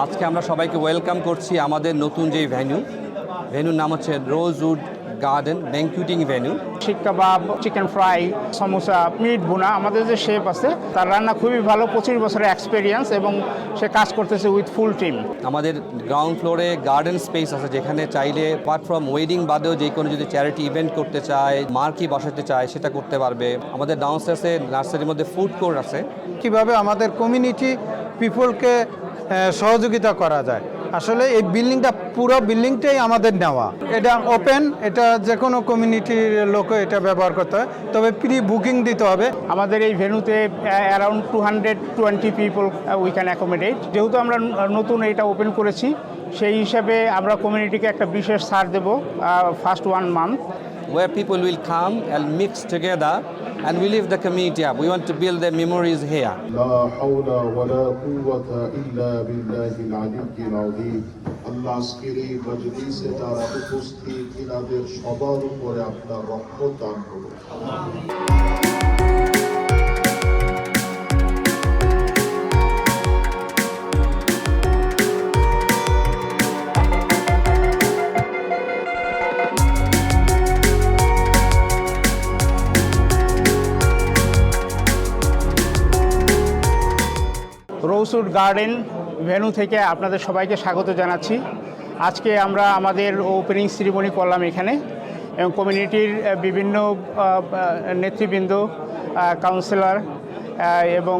আজকে আমরা সবাইকে ওয়েলকাম করছি আমাদের নতুন যে ভেন্যু ভেন্যুর নাম হচ্ছে rosewood garden banqueting venue seekh kebab chicken fry samosa meet বোনা আমাদের যে শেফ আছে তার রান্না খুবই ভালো পঁচিশ বছরের এক্সপিরিয়েন্স এবং সে কাজ করতেছে উইথ ফুল টিম আমাদের গ্রাউন্ড ফ্লোরে গার্ডেন স্পেস আছে যেখানে চাইলে অ্যাপার্ট ফ্রম ওয়েডিং বাদেও যে কোনো যদি চ্যারিটি ইভেন্ট করতে চায় মার্কি বসাতে চায় সেটা করতে পারবে। আমাদের ডাউনস্টার্সে নার্সারির মধ্যে ফুড কোর্ট আছে। কীভাবে আমাদের কমিউনিটি পিপলকে সহযোগিতা করা যায়। আসলে এই বিল্ডিংটা পুরো বিল্ডিংটাই আমাদের নেওয়া। এটা ওপেন এটা যে কোনো কমিউনিটির লোক এটা ব্যবহার করতে হয়। তবে প্রি বুকিং দিতে হবে। আমাদের এই ভেনুতে around two hundred twenty people we can accommodate যেহেতু আমরা নতুন এটা ওপেন করেছি সেই হিসাবে আমরা কমিউনিটিকে একটা বিশেষ ছাড় দেবো first one month where people will come and mix together and we lift the community up. We want to build the memories here. Rosewood garden venue থেকে আপনাদের সবাইকে স্বাগত জানাচ্ছি। আজকে আমরা আমাদের ওপেনিং সেরিমনি করলাম এখানে এবং কমিউনিটির বিভিন্ন নেতৃবৃন্দ কাউন্সিলর এবং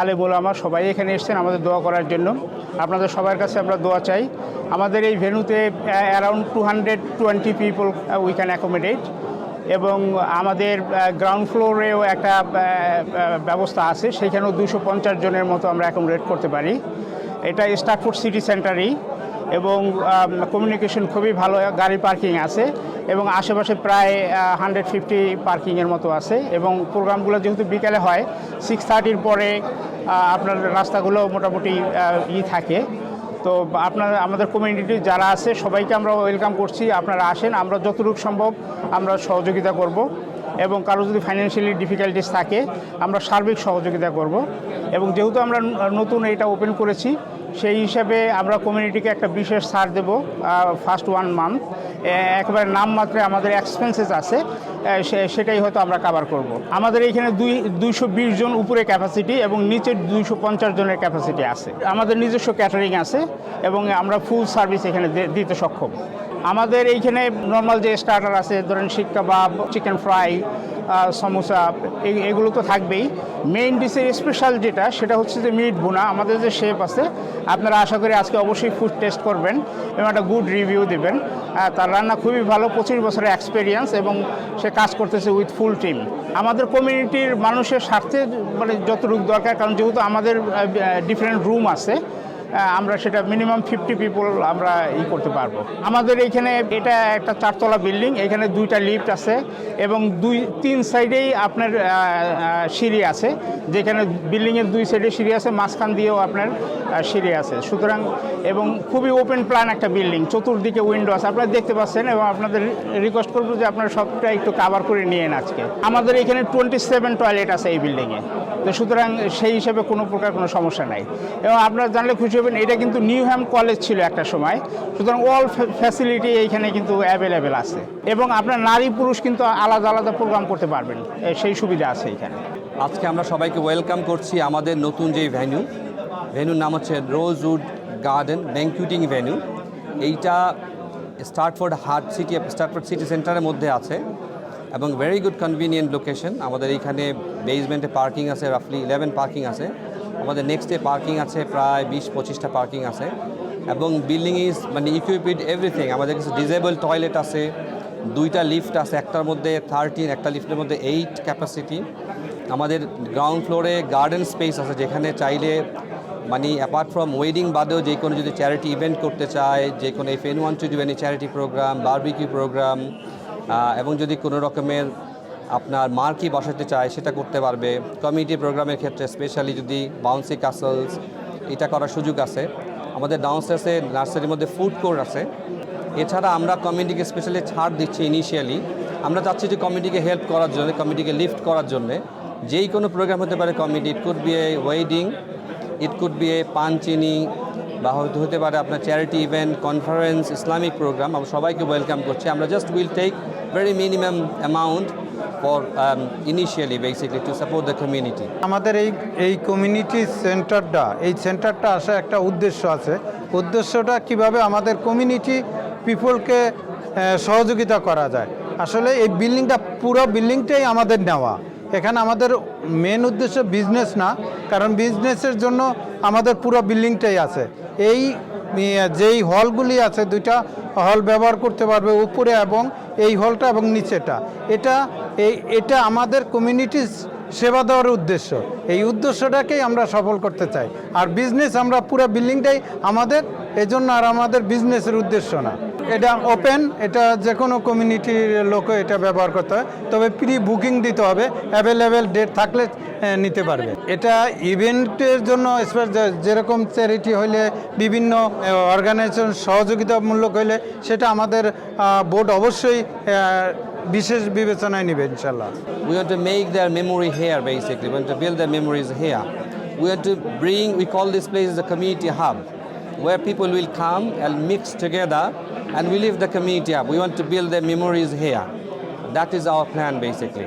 আলে আমার সবাই এখানে এসেছেন আমাদের দোয়া করার জন্য। আপনাদের সবার কাছে আমরা দোয়া চাই। আমাদের এই ভেনুতে around two hundred twenty people we can accommodate এবং আমাদের গ্রাউন্ড ফ্লোরেও একটা ব্যবস্থা আছে। সেখানেও দুশো পঞ্চাশ জনের মতো আমরা অ্যাকোমোডেট করতে পারি। এটা স্টার্টফুড সিটি সেন্টারই এবং কমিউনিকেশন খুবই ভালো, গাড়ি পার্কিং আছে এবং আশেপাশে প্রায় হান্ড্রেড ফিফটি পার্কিংয়ের মতো আছে এবং প্রোগ্রামগুলো যেহেতু বিকেলে হয় সিক্স থার্টির পরে আপনার রাস্তাগুলো মোটামুটি ই থাকে। তো আপনার, আমাদের কমিউনিটি যারা আছে, সবাইকে আমরা ওয়েলকাম করছি। আপনারা আসেন, আমরা যতটুকু সম্ভব আমরা সহযোগিতা করব এবং কারও যদি ফাইন্যান্সিয়ালি ডিফিকাল্টিস থাকে, আমরা সার্বিক সহযোগিতা করব। এবং যেহেতু আমরা নতুন এটা ওপেন করেছি সেই হিসাবে আমরা কমিউনিটিকে একটা বিশেষ ছাড় দেব ফার্স্ট ওয়ান মান্থ একেবারে নামমাত্রে আমাদের এক্সপেন্সেস আছে সেটাই হয়তো আমরা কাভার করব। আমাদের এখানে দুই, দুইশো জন উপরে ক্যাপাসিটি এবং নিচে দুইশো পঞ্চাশ জনের ক্যাপাসিটি আছে। আমাদের নিজস্ব ক্যাটারিং আছে এবং আমরা ফুল সার্ভিস এখানে দিতে সক্ষম। আমাদের এইখানে নর্মাল যে স্টার্টার আছে, ধরেন শিক কাবাব চিকেন ফ্রাই সমোসা এগুলো তো থাকবেই। মেইন ডিশের স্পেশাল যেটা, সেটা হচ্ছে যে মিট বোনা আমাদের যে শেফ আছে, আপনারা আশা করি আজকে অবশ্যই ফুড টেস্ট করবেন এবং একটা গুড রিভিউ দেবেন। তার রান্না খুবই ভালো, পঁচিশ বছরের এক্সপিরিয়েন্স এবং সে কাজ করতেছে উইথ ফুল টিম আমাদের কমিউনিটির মানুষের স্বার্থে মানে যতটুকু দরকার, কারণ যেহেতু আমাদের ডিফারেন্ট রুম আছে আমরা সেটা মিনিমাম ফিফটি পিপল আমরা ই করতে পারব। আমাদের এইখানে এটা একটা চারতলা বিল্ডিং এখানে দুইটা লিফট আছে এবং দুই, তিন সাইডেই আপনার সিঁড়ি আছে। যেখানে বিল্ডিংয়ের দুই সাইডে সিঁড়ি আছে, মাঝখান দিয়েও আপনার সিঁড়ি আছে। সুতরাং এবং খুবই ওপেন প্ল্যান একটা বিল্ডিং চতুর্দিকে উইন্ডো আছে। আপনারা দেখতে পাচ্ছেন এবং আপনাদের রিকোয়েস্ট করব যে আপনারা সবটা একটু কাভার করে নিয়েন আজকে। আমাদের এখানে টোয়েন্টি সেভেন টয়লেট আছে এই বিল্ডিংয়ে তো সুতরাং সেই হিসেবে কোনো প্রকার কোনো সমস্যা নাই। এবং আপনারা জানলে খুশি হবেন, এটা কিন্তু নিউ হ্যাম কলেজ ছিল একটা সময়। সুতরাং অল ফ্যাসিলিটি এইখানে কিন্তু অ্যাভেলেবেল আছে। এবং আপনার নারী পুরুষ কিন্তু আলাদা আলাদা প্রোগ্রাম করতে পারবেন। সেই সুবিধা আছে এখানে আজকে আমরা সবাইকে ওয়েলকাম করছি আমাদের নতুন যে ভেন্যু ভেন্যুর নাম হচ্ছে রোজউড গার্ডেন ব্যাংকুটিং ভেন্যু এইটা Stratford heart city Stratford city সেন্টারের মধ্যে আছে। এবং ভেরি গুড কনভিনিয়েন্ট লোকেশন আমাদের এইখানে বেসমেন্টে পার্কিং আছে রাফলি ইলেভেন পার্কিং আছে। আমাদের নেক্সটে পার্কিং আছে, প্রায় বিশ পঁচিশটা পার্কিং আছে। এবং বিল্ডিং ইজ মানে ইকুইপিড এভরিথিং আমাদের কাছে ডিজেবল টয়লেট আছে, দুইটা লিফট আছে, একটার মধ্যে থার্টিন একটা লিফটের মধ্যে এইট ক্যাপাসিটি আমাদের গ্রাউন্ড ফ্লোরে গার্ডেন স্পেস আছে, যেখানে চাইলে মানে অ্যাপার্ট ফ্রম ওয়েডিং বাদেও যে কোনো যদি চ্যারিটি ইভেন্ট করতে চায়, যে কোনো if anyone to do charity programme barbecue programme এবং যদি কোনো রকমের আপনার মার্কি বসাতে চায়, সেটা করতে পারবে। কমিউনিটি প্রোগ্রামের ক্ষেত্রে স্পেশালি যদি বাউন্সি কাসলস এটা করার সুযোগ আছে। আমাদের ডাউনস্টার্সে নার্সারির মধ্যে ফুড কোর্ট আছে। এছাড়া আমরা কমিউনিটিকে স্পেশালি ছাড় দিচ্ছি ইনিশিয়ালি আমরা চাচ্ছি যে কমিটিকে হেল্প করার জন্য, কমিটিকে লিফট করার জন্য। যেই কোনো প্রোগ্রাম হতে পারে committee it could be a wedding it could be a পানচিনি বা হয়তো হতে পারে আপনার charity event conference Islamic programme আমরা সবাইকে ওয়েলকাম করছি। আমরা just will take very minimum amount for initially basically to support the community আমাদের এই এই কমিউনিটি সেন্টারটা এই সেন্টারটা আসা একটা উদ্দেশ্য আছে। উদ্দেশ্যটা কীভাবে আমাদের কমিউনিটি পিপলকে সহযোগিতা করা যায়। আসলে এই বিল্ডিংটা পুরো বিল্ডিংটাই আমাদের নেওয়া। এখানে আমাদের মেন উদ্দেশ্য বিজনেস না কারণ বিজনেসের জন্য আমাদের পুরো বিল্ডিংটাই আছে। এই ইয়ে, যেই হলগুলি আছে দুইটা হল ব্যবহার করতে পারবে উপরে এবং এই হলটা এবং নিচেটা এটা এই এটা আমাদের কমিউনিটি সেবা দেওয়ার উদ্দেশ্য। এই উদ্দেশ্যটাকেই আমরা সফল করতে চাই। আর বিজনেস আমরা পুরো বিল্ডিংটাই আমাদের, এজন্য আর আমাদের বিজনেসের উদ্দেশ্য না। এটা ওপেন এটা যে কোনো কমিউনিটির লোকও এটা ব্যবহার করতে হয়। তবে প্রি বুকিং দিতে হবে অ্যাভেলেবেল ডেট থাকলে নিতে পারবে। এটা ইভেন্টের জন্য যেরকম চ্যারিটি হইলে, বিভিন্ন অর্গানাইজেশন সহযোগিতামূলক হইলে, সেটা আমাদের বোর্ড অবশ্যই বিশেষ বিবেচনায় নেবে ইনশাল্লাহ We want to make their memory here, basically. We want to build their memories here. We want to bring, we call this place the community hub, where people will come and mix together and we live the community hub. We want to build their memories here. That is our plan, basically.